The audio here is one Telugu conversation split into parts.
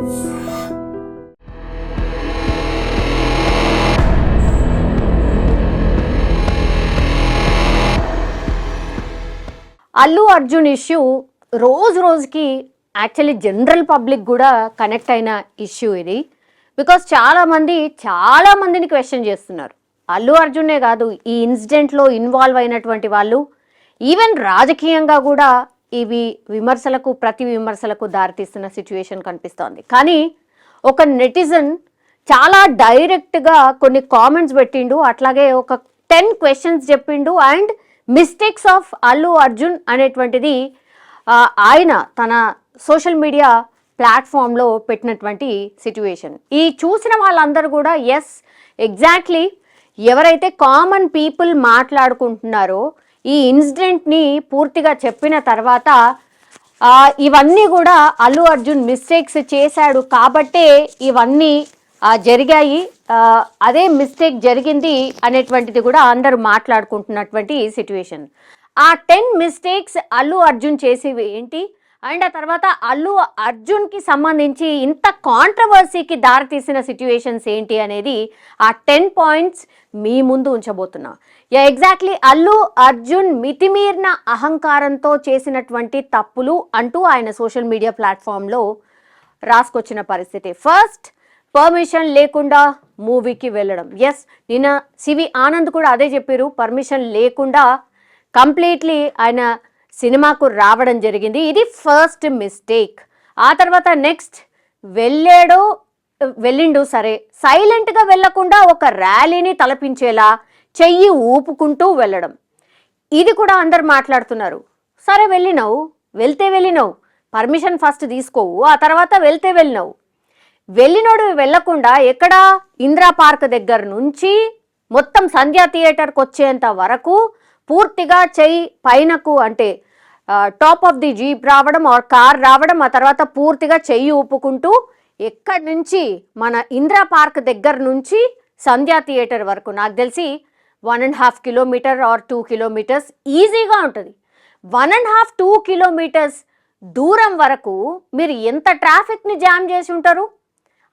అల్లు అర్జున్ ఇష్యూ రోజు రోజుకి యాక్చువల్లీ జనరల్ పబ్లిక్ కూడా కనెక్ట్ అయిన ఇష్యూ ఇది. బికాస్ చాలామంది చాలామందిని క్వశ్చన్ చేస్తున్నారు. అల్లు అర్జునే కాదు ఈ ఇన్సిడెంట్లో ఇన్వాల్వ్ అయినటువంటి వాళ్ళు ఈవెన్ రాజకీయంగా కూడా ఇవి విమర్శలకు ప్రతి విమర్శలకు దారితీస్తున్న సిచ్యువేషన్ కనిపిస్తోంది. కానీ ఒక నెటిజన్ చాలా డైరెక్ట్గా కొన్ని కామెంట్స్ పెట్టిండు. అట్లాగే ఒక టెన్ క్వశ్చన్స్ చెప్పిండు. And mistakes of Allu Arjun అనేటువంటిది ఆయన తన సోషల్ మీడియా ప్లాట్ఫామ్లో పెట్టినటువంటి సిచ్యువేషన్. ఈ చూసిన వాళ్ళందరూ కూడా ఎస్ ఎగ్జాక్ట్లీ ఎవరైతే కామన్ పీపుల్ మాట్లాడుకుంటున్నారో ఈ ఇన్సిడెంట్ని పూర్తిగా చెప్పిన తర్వాత ఇవన్నీ కూడా అల్లు అర్జున్ మిస్టేక్స్ చేశాడు కాబట్టే ఇవన్నీ జరిగాయి. అదే మిస్టేక్ జరిగింది అనేటువంటిది కూడా అందరూ మాట్లాడుకుంటున్నటువంటి సిట్యుయేషన్ ఆ టెన్ మిస్టేక్స్ అల్లు అర్జున్ చేసేవి ఏంటి? అండ్ ఆ తర్వాత అల్లు అర్జున్కి సంబంధించి ఇంత కాంట్రవర్సీకి దారితీసిన సిచ్యువేషన్స్ ఏంటి అనేది ఆ టెన్ పాయింట్స్ మీ ముందు ఉంచబోతున్నా. ఎగ్జాక్ట్లీ అల్లు అర్జున్ మితిమీరిన అహంకారంతో చేసినటువంటి తప్పులు అంటూ ఆయన సోషల్ మీడియా ప్లాట్ఫామ్లో రాసుకొచ్చిన పరిస్థితి. ఫస్ట్ పర్మిషన్ లేకుండా మూవీకి వెళ్ళడం. ఎస్ నిన్న సివి ఆనంద్ కూడా అదే చెప్పారు. పర్మిషన్ లేకుండా కంప్లీట్లీ ఆయన సినిమాకు రావడం జరిగింది. ఇది ఫస్ట్ మిస్టేక్ ఆ తర్వాత నెక్స్ట్ వెళ్ళాడో వెళ్ళిండు సరే సైలెంట్గా వెళ్ళకుండా ఒక ర్యాలీని తలపించేలా చెయ్యి ఊపుకుంటూ వెళ్ళడం. ఇది కూడా అందరు మాట్లాడుతున్నారు. సరే వెళ్ళినావు వెళ్తే వెళ్ళినావు. పర్మిషన్ ఫస్ట్ తీసుకోవు ఆ తర్వాత వెళ్తే వెళ్ళినావు. వెళ్ళినోడు వెళ్ళకుండా ఎక్కడ? ఇందిరా పార్క్ దగ్గర నుంచి మొత్తం సంధ్యా థియేటర్కి వచ్చేంత వరకు పూర్తిగా చెయ్యి పైనకు అంటే టాప్ ఆఫ్ ది జీప్ రావడం ఆర్ కార్ రావడం ఆ తర్వాత పూర్తిగా చెయ్యి ఊపుకుంటూ ఎక్కడి నుంచి? మన ఇందిరా పార్క్ దగ్గర నుంచి సంధ్యా థియేటర్ వరకు. నాకు తెలిసి one and half kilometre or two kilometres ఈజీగా ఉంటుంది. One and half two kilometres దూరం వరకు మీరు ఎంత ట్రాఫిక్ని జామ్ చేసి ఉంటారు?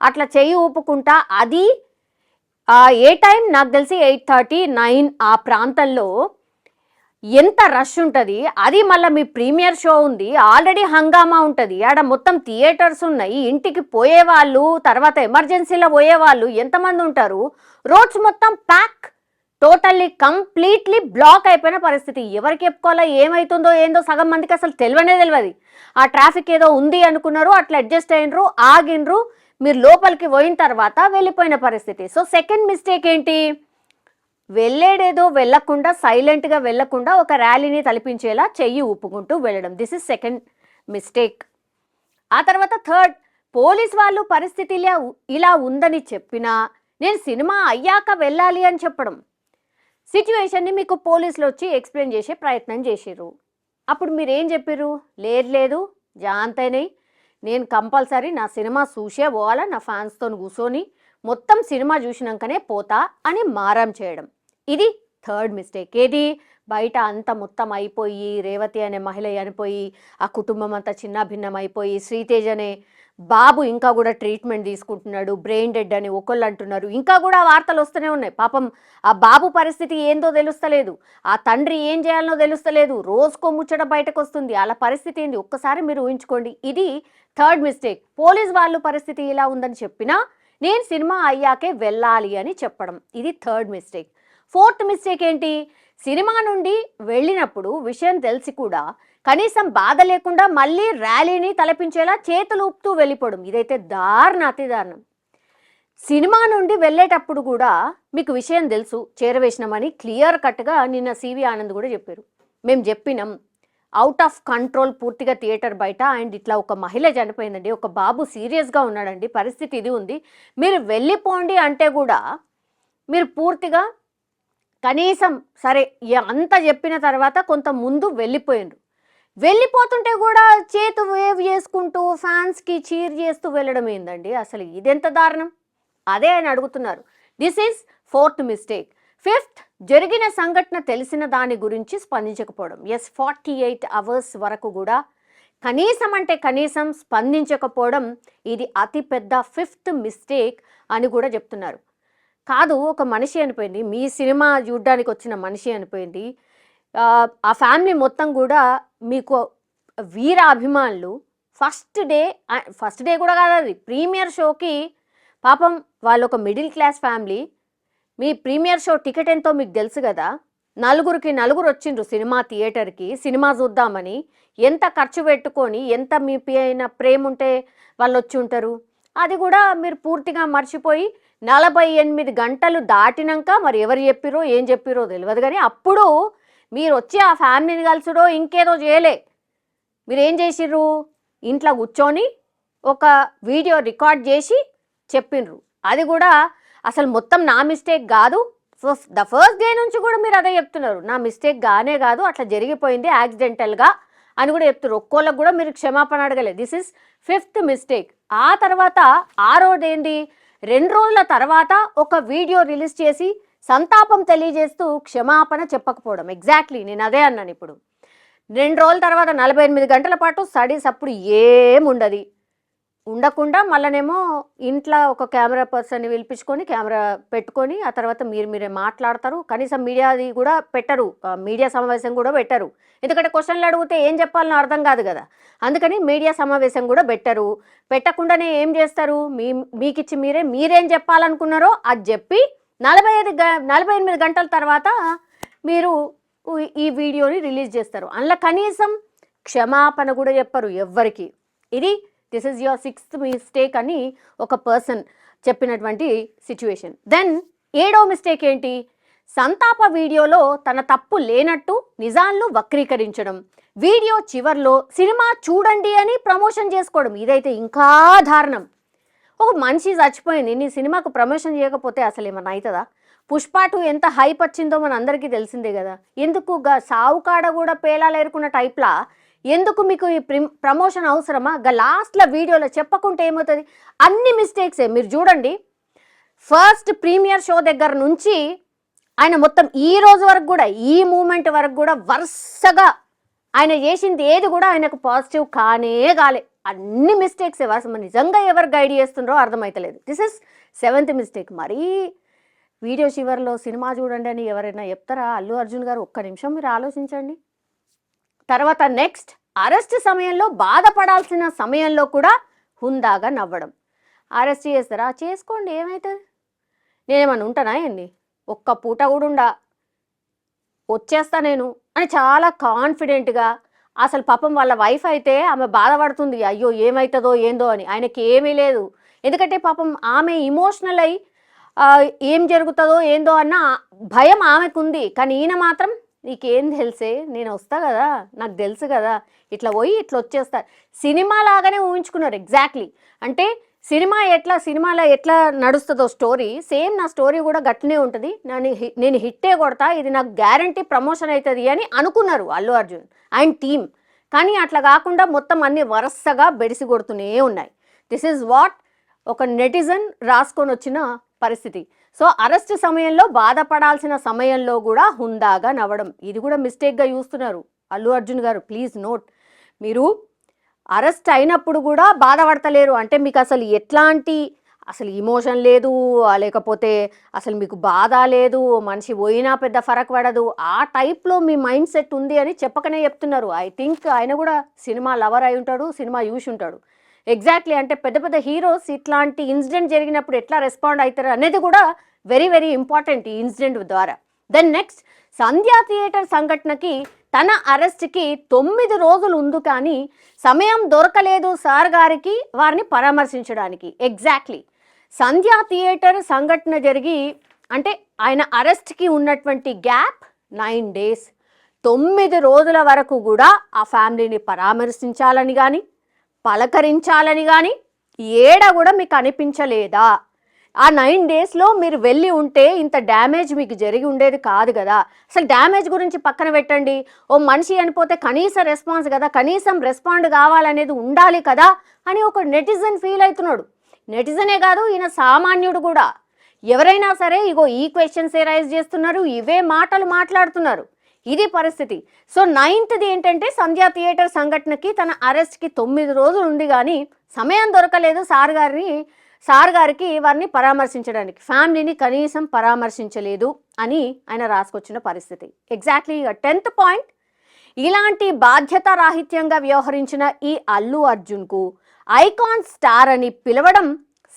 అట్లా చెయ్యి ఊపుకుంటా అది ఏ టైం? నాకు తెలిసి ఎయిట్ థర్టీ నైన్ ఆ ప్రాంతంలో ఎంత రష్ ఉంటుంది. అది మళ్ళీ మీ ప్రీమియర్ షో ఉంది. ఆల్రెడీ హంగామా ఉంటుంది. ఆడ మొత్తం థియేటర్స్ ఉన్నాయి. ఇంటికి పోయేవాళ్ళు తర్వాత ఎమర్జెన్సీలో పోయేవాళ్ళు ఎంతమంది ఉంటారు? రోడ్స్ మొత్తం ప్యాక్ టోటల్లీ కంప్లీట్లీ బ్లాక్ అయిపోయిన పరిస్థితి. ఎవరికి చెప్పుకోవాలో? ఏమవుతుందో ఏందో సగం మందికి అసలు తెలివనే తెలియదు. ఆ ట్రాఫిక్ ఏదో ఉంది అనుకున్నారు అట్లా అడ్జస్ట్ అయినరు ఆగినరు మీరు లోపలికి పోయిన తర్వాత వెళ్ళిపోయిన పరిస్థితి. సో సెకండ్ మిస్టేక్ ఏంటి? వెళ్ళేడేదో వెళ్ళకుండా సైలెంట్గా వెళ్ళకుండా ఒక ర్యాలీని తలపించేలా చెయ్యి ఊపుకుంటూ వెళ్ళడం. దిస్ ఇస్ సెకండ్ మిస్టేక్ ఆ తర్వాత థర్డ్ పోలీస్ వాళ్ళు పరిస్థితి ఇలా ఇలా ఉందని చెప్పినా నేను సినిమా అయ్యాక వెళ్ళాలి అని చెప్పడం. సిచ్యువేషన్ని మీకు పోలీసులు వచ్చి ఎక్స్ప్లెయిన్ చేసే ప్రయత్నం చేసిర్రు. అప్పుడు మీరు ఏం చెప్పారు లేదు లేదు జాంతైనయి నేను కంపల్సరీ నా సినిమా చూసే పోవాలా నా ఫ్యాన్స్తో కూర్చొని మొత్తం సినిమా చూసినాకనే పోతా అని మారం చేయడం. ఇది థర్డ్ మిస్టేక్. ఏది? బయట అంత మొత్తం అయిపోయి రేవతి అనే మహిళ చనిపోయి ఆ కుటుంబం అంతా చిన్న భిన్నం అయిపోయి శ్రీతేజ్ అనే బాబు ఇంకా కూడా ట్రీట్మెంట్ తీసుకుంటున్నాడు బ్రెయిన్ డెడ్ అని ఒకళ్ళు అంటున్నారు. ఇంకా కూడా వార్తలు వస్తూనే ఉన్నాయి. పాపం ఆ బాబు పరిస్థితి ఏందో తెలుస్తలేదు. ఆ తండ్రి ఏం చేయాలనో తెలుస్తలేదు. రోజుకో ముచ్చట బయటకు వస్తుంది అలా పరిస్థితి ఏంది? ఒక్కసారి మీరు ఊహించుకోండి. ఇది థర్డ్ మిస్టేక్. పోలీస్ వాళ్ళు పరిస్థితి ఇలా ఉందని చెప్పినా నేను సినిమా అయ్యాకే వెళ్ళాలి అని చెప్పడం. ఇది థర్డ్ మిస్టేక్. ఫోర్త్ మిస్టేక్ ఏంటి? సినిమా నుండి వెళ్ళినప్పుడు విషయం తెలిసి కూడా కనీసం బాధ లేకుండా మళ్ళీ ర్యాలీని తలపించేలా చేతులు ఊపుతూ వెళ్ళిపోవడం. ఇదైతే దారుణ అతి దారుణం. సినిమా నుండి వెళ్ళేటప్పుడు కూడా మీకు విషయం తెలుసు చేరవేసినామని క్లియర్ కట్గా నిన్న సివి ఆనంద్ కూడా చెప్పారు. మేము చెప్పినాం అవుట్ ఆఫ్ కంట్రోల్ పూర్తిగా థియేటర్ బయట అండ్ ఇట్లా ఒక మహిళ చనిపోయిందండి ఒక బాబు సీరియస్గా ఉన్నాడండి పరిస్థితి ఇది ఉంది. మీరు వెళ్ళిపోండి అంటే కూడా మీరు పూర్తిగా కనీసం సరే అంత చెప్పిన తర్వాత కొంత ముందు వెళ్ళిపోయిండ్రు వెళ్ళిపోతుంటే కూడా చేతు వేవ్ చేసుకుంటూ ఫ్యాన్స్కి చీర్ చేస్తూ వెళ్ళడం ఏందండి? అసలు ఇదెంత దారుణం? అదే ఆయన అడుగుతున్నారు. This is fourth mistake fifth జరిగిన సంఘటన తెలిసిన దాని గురించి స్పందించకపోవడం. ఎస్ ఫార్టీ ఎయిట్ అవర్స్ వరకు కూడా కనీసం అంటే కనీసం స్పందించకపోవడం ఇది అతిపెద్ద ఫిఫ్త్ మిస్టేక్ అని కూడా చెప్తున్నారు. కాదు ఒక మనిషి అనిపోయింది. మీ సినిమా చూడ్డానికి వచ్చిన మనిషి అనిపోయింది. ఆ, ఆ ఫ్యామిలీ మొత్తం కూడా మీకు వీర అభిమానులు ఫస్ట్ డే ఫస్ట్ డే కూడా కాదు ప్రీమియర్ షోకి పాపం వాళ్ళు ఒక మిడిల్ క్లాస్ ఫ్యామిలీ. మీ ప్రీమియర్ షో టికెట్ ఎంతో మీకు తెలుసు కదా? నలుగురికి నలుగురు వచ్చిండ్రు సినిమా థియేటర్కి సినిమా చూద్దామని. ఎంత ఖర్చు పెట్టుకొని ఎంత మీ పైన ప్రేమ ఉంటే వాళ్ళు వచ్చి ఉంటారు? అది కూడా మీరు పూర్తిగా మర్చిపోయి నలభై ఎనిమిది గంటలు దాటినాక మరి ఎవరు చెప్పిరో ఏం చెప్పిరో తెలియదు కానీ అప్పుడు మీరు వచ్చి ఆ ఫ్యామిలీని కలుసుడో ఇంకేదో చేయలే. మీరు ఏం చేసిర్రు? ఇంట్లో కూర్చొని ఒక వీడియో రికార్డ్ చేసి చెప్పిండ్రు అది కూడా అసలు మొత్తం నా మిస్టేక్ కాదు. ద ఫస్ట్ డే నుంచి కూడా మీరు అదే చెప్తున్నారు. నా మిస్టేక్ గానే కాదు అట్లా జరిగిపోయింది యాక్సిడెంటల్గా అని కూడా చెప్తున్నారు ఒక్కోళ్ళకి కూడా మీరు క్షమాపణ అడగలేదు దిస్ ఇస్ ఫిఫ్త్ మిస్టేక్ ఆ తర్వాత ఆ రోజు ఏంటి రెండు రోజుల తర్వాత ఒక వీడియో రిలీజ్ చేసి సంతాపం తెలియజేస్తూ క్షమాపణ చెప్పకపోవడం. ఎగ్జాక్ట్లీ నేను అదే అన్నాను ఇప్పుడు. రెండు రోజుల తర్వాత నలభై ఎనిమిది గంటల పాటు స్టడీస్ అప్పుడు ఏముండదు ఉండకుండా మళ్ళనేమో ఇంట్లో ఒక కెమెరా పర్సన్ని పిలిపించుకొని కెమెరా పెట్టుకొని ఆ తర్వాత మీరు మీరే మాట్లాడతారు. కనీసం మీడియాది కూడా పెట్టరు. మీడియా సమావేశం కూడా పెట్టరు. ఎందుకంటే క్వశ్చన్లు అడిగితే ఏం చెప్పాలని అర్థం కాదు కదా. అందుకని మీడియా సమావేశం కూడా పెట్టరు. పెట్టకుండానే ఏం చేస్తారు? మీ మీకిచ్చి మీరే మీరేం చెప్పాలనుకున్నారో అది చెప్పి నలభై ఐదు గ నలభై ఎనిమిది గంటల తర్వాత మీరు ఈ- ఈ వీడియోని రిలీజ్ చేస్తారు. అందులో కనీసం క్షమాపణ కూడా చెప్పరు ఎవ్వరికి. ఇది this is your sixth mistake అని ఒక పర్సన్ చెప్పినటువంటి సిచ్యువేషన్ దెన్ ఏడో మిస్టేక్ ఏంటి? సంతాప వీడియోలో తన తప్పు లేనట్టు నిజాలను వక్రీకరించడం. వీడియో చివర్లో సినిమా చూడండి అని ప్రమోషన్ చేసుకోవడం. ఇదైతే ఇంకా దారుణం. ఒక మనిషి చచ్చిపోయింది నీ సినిమాకు ప్రమోషన్ చేయకపోతే అసలు ఏమన్నా అవుతుందా పుష్ప టూ ఎంత హైప్ వచ్చిందో మన అందరికీ తెలిసిందే కదా. ఎందుకు గా సావుకాడ కూడా పేలాలేరుకున్న టైప్లా ఎందుకు మీకు ఈ ప్రిమ్ ప్రమోషన్ అవసరమా? గా లాస్ట్లో వీడియోలో చెప్పకుంటే ఏమవుతుంది? అన్ని మిస్టేక్సే. మీరు చూడండి. ఫస్ట్ ప్రీమియర్ షో దగ్గర నుంచి ఆయన మొత్తం ఈ రోజు వరకు కూడా ఈ మూమెంట్ వరకు కూడా వరుసగా ఆయన చేసింది ఏది కూడా ఆయనకు పాజిటివ్ కానే కాలే. అన్ని మిస్టేక్స్ ఎవరు నిజంగా ఎవరు గైడ్ చేస్తున్నారో అర్థమైతలేదు. దిస్ ఇస్ సెవెంత్ మిస్టేక్ మరీ వీడియో చివరిలో సినిమా చూడండి అని ఎవరైనా చెప్తారా? అల్లు అర్జున్ గారు ఒక్క నిమిషం మీరు ఆలోచించండి. తర్వాత నెక్స్ట్ అరెస్ట్ సమయంలో బాధపడాల్సిన సమయంలో కూడా హుందాగా నవ్వడం. అరెస్ట్ చేస్తారా? చేసుకోండి ఏమవుతుంది నేనేమన్నా ఉంటానా ఏంది? ఒక్క పూట కూడా ఉండా. వచ్చేస్తా నేను అని చాలా కాన్ఫిడెంట్గా అసలు పాపం వాళ్ళ వైఫ్ అయితే ఆమె బాధపడుతుంది అయ్యో ఏమవుతుందో ఏందో అని. ఆయనకి ఏమీ లేదు. ఎందుకంటే పాపం ఆమె ఇమోషనల్ అయి ఏం జరుగుతుందో ఏందో అన్న భయం ఆమెకుంది. కానీ ఈయన మాత్రం నీకేం తెలుసే నేను వస్తా కదా నాకు తెలుసు కదా ఇట్లా పోయి ఇట్లా వచ్చేస్తా సినిమా లాగానే ఊహించుకున్నారు ఎగ్జాక్ట్లీ. అంటే సినిమా ఎట్లా సినిమాలో ఎట్లా నడుస్తుందో స్టోరీ సేమ్ నా స్టోరీ కూడా గట్లనే ఉంటుంది. నేను హి- నేను హిట్టే కొడతా ఇది నాకు గ్యారంటీ ప్రమోషన్ అవుతుంది అని అనుకున్నారు అల్లు అర్జున్ అండ్ టీమ్ కానీ అట్లా కాకుండా మొత్తం అన్ని వరుసగా బెడిసి కొడుతూనే ఉన్నాయి. దిస్ ఈజ్ వాట్ ఒక నెటిజన్ రాసుకొని వచ్చిన పరిస్థితి. సో అరెస్ట్ సమయంలో బాధపడాల్సిన సమయంలో కూడా హుందాగా నవ్వడం. ఇది కూడా మిస్టేక్గా చూస్తున్నారు అల్లు అర్జున్ గారు. ప్లీజ్ నోట్ మీరు అరెస్ట్ అయినప్పుడు కూడా బాధపడతలేరు. అంటే మీకు అసలు ఎట్లాంటి అసలు ఇమోషన్ లేదు లేకపోతే అసలు మీకు బాధ లేదు మనిషి పోయినా పెద్ద ఫరక్ పడదు. ఆ టైప్లో మీ మైండ్ సెట్ ఉంది అని చెప్పకనే చెప్తున్నారు. ఐ థింక్ ఆయన కూడా సినిమా లవర్ అయి ఉంటాడు సినిమా చూసి ఉంటాడు. ఎగ్జాక్ట్లీ అంటే పెద్ద పెద్ద హీరోస్ ఇట్లాంటి ఇన్సిడెంట్ జరిగినప్పుడు ఎట్లా రెస్పాండ్ అవుతారు అనేది కూడా వెరీ వెరీ ఇంపార్టెంట్ ఈ ఇన్సిడెంట్ ద్వారా. దెన్ నెక్స్ట్ సంధ్యా థియేటర్ సంఘటనకి తన అరెస్ట్కి తొమ్మిది రోజులు ఉంది కానీ సమయం దొరకలేదు సార్ గారికి వారిని పరామర్శించడానికి. ఎగ్జాక్ట్లీ సంధ్యా థియేటర్ సంఘటన జరిగి అంటే ఆయన అరెస్ట్కి ఉన్నటువంటి గ్యాప్ నైన్ డేస్. తొమ్మిది రోజుల వరకు కూడా ఆ ఫ్యామిలీని పరామర్శించాలని కానీ పలకరించాలని కానీ ఏడ కూడా మీకు అనిపించలేదా? ఆ నైన్ డేస్లో మీరు వెళ్ళి ఉంటే ఇంత డ్యామేజ్ మీకు జరిగి ఉండేది కాదు కదా. అసలు డ్యామేజ్ గురించి పక్కన పెట్టండి. ఓ మనిషి అనిపోతే కనీస రెస్పాన్స్ కదా కనీసం రెస్పాండ్ కావాలనేది ఉండాలి కదా అని ఒక నెటిజన్ ఫీల్ అవుతున్నాడు. నెటిజనే కాదు ఈయన సామాన్యుడు కూడా. ఎవరైనా సరే ఇగో ఈ క్వశ్చన్సే రైజ్ చేస్తున్నారు ఇవే మాటలు మాట్లాడుతున్నారు. ఇది పరిస్థితి. సో నైన్త్ది ఏంటంటే సంధ్యా థియేటర్ సంఘటనకి తన అరెస్ట్కి తొమ్మిది రోజులు ఉంది కానీ సమయం దొరకలేదు సార్ గారిని సార్ గారికి వారిని పరామర్శించడానికి ఫ్యామిలీని కనీసం పరామర్శించలేదు అని ఆయన రాసుకొచ్చిన పరిస్థితి. Exactly tenth point. ఇలాంటి బాధ్యత రాహిత్యంగా వ్యవహరించిన ఈ అల్లు అర్జున్కు ఐకాన్ స్టార్ అని పిలవడం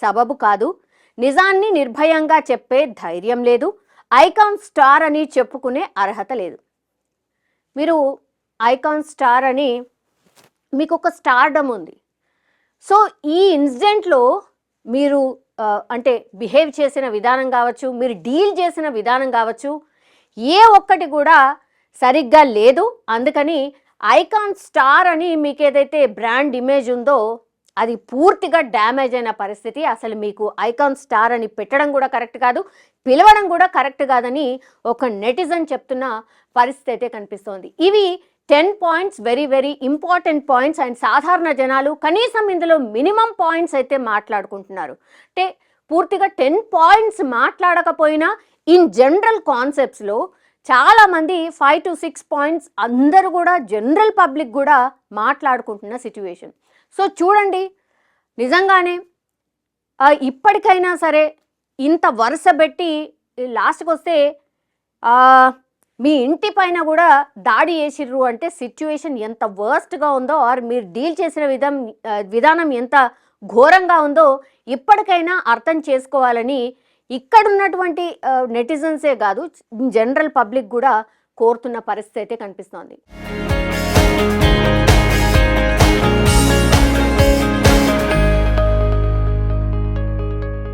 సబబు కాదు. నిజాన్ని నిర్భయంగా చెప్పే ధైర్యం లేదు. ఐకాన్ స్టార్ అని చెప్పుకునే అర్హత లేదు. మీరు ఐకాన్ స్టార్ అని మీకు ఒక స్టార్డమ్ ఉంది. సో ఈ ఇన్సిడెంట్లో మీరు అంటే బిహేవ్ చేసిన విధానం కావచ్చు మీరు డీల్ చేసిన విధానం కావచ్చు ఏ ఒక్కటి కూడా సరిగ్గా లేదు. అందుకని ఐకాన్ స్టార్ అని మీకు ఏదైతే బ్రాండ్ ఇమేజ్ ఉందో అది పూర్తిగా డ్యామేజ్ అయిన పరిస్థితి. అసలు మీకు ఐకాన్ స్టార్ అని పెట్టడం కూడా కరెక్ట్ కాదు పిలవడం కూడా కరెక్ట్ కాదని ఒక నెటిజన్ చెప్తున్న పరిస్థితి అయితే కనిపిస్తోంది. ఇవి ten points very very important points and సాధారణ జనాలు కనీసం ఇందులో మినిమం పాయింట్స్ అయితే మాట్లాడుకుంటున్నారు. అంటే పూర్తిగా టెన్ పాయింట్స్ మాట్లాడకపోయినా ఇన్ జనరల్ కాన్సెప్ట్స్లో చాలామంది ఫైవ్ టు సిక్స్ పాయింట్స్ అందరూ కూడా జనరల్ పబ్లిక్ కూడా మాట్లాడుకుంటున్న సిచ్యువేషన్. సో చూడండి నిజంగానే ఇప్పటికైనా సరే ఇంత వరుస పెట్టి లాస్ట్కి వస్తే మీ ఇంటి పైన కూడా దాడి చేసిర్రు అంటే సిచ్యువేషన్ ఎంత వర్స్ట్గా ఉందో ఆర్ మీరు డీల్ చేసిన విధం విధానం ఎంత ఘోరంగా ఉందో ఇప్పటికైనా అర్థం చేసుకోవాలని ఇక్కడ ఉన్నటువంటి నెటిజన్సే కాదు జనరల్ పబ్లిక్ కూడా కోరుతున్న పరిస్థితి అయితే కనిపిస్తోంది.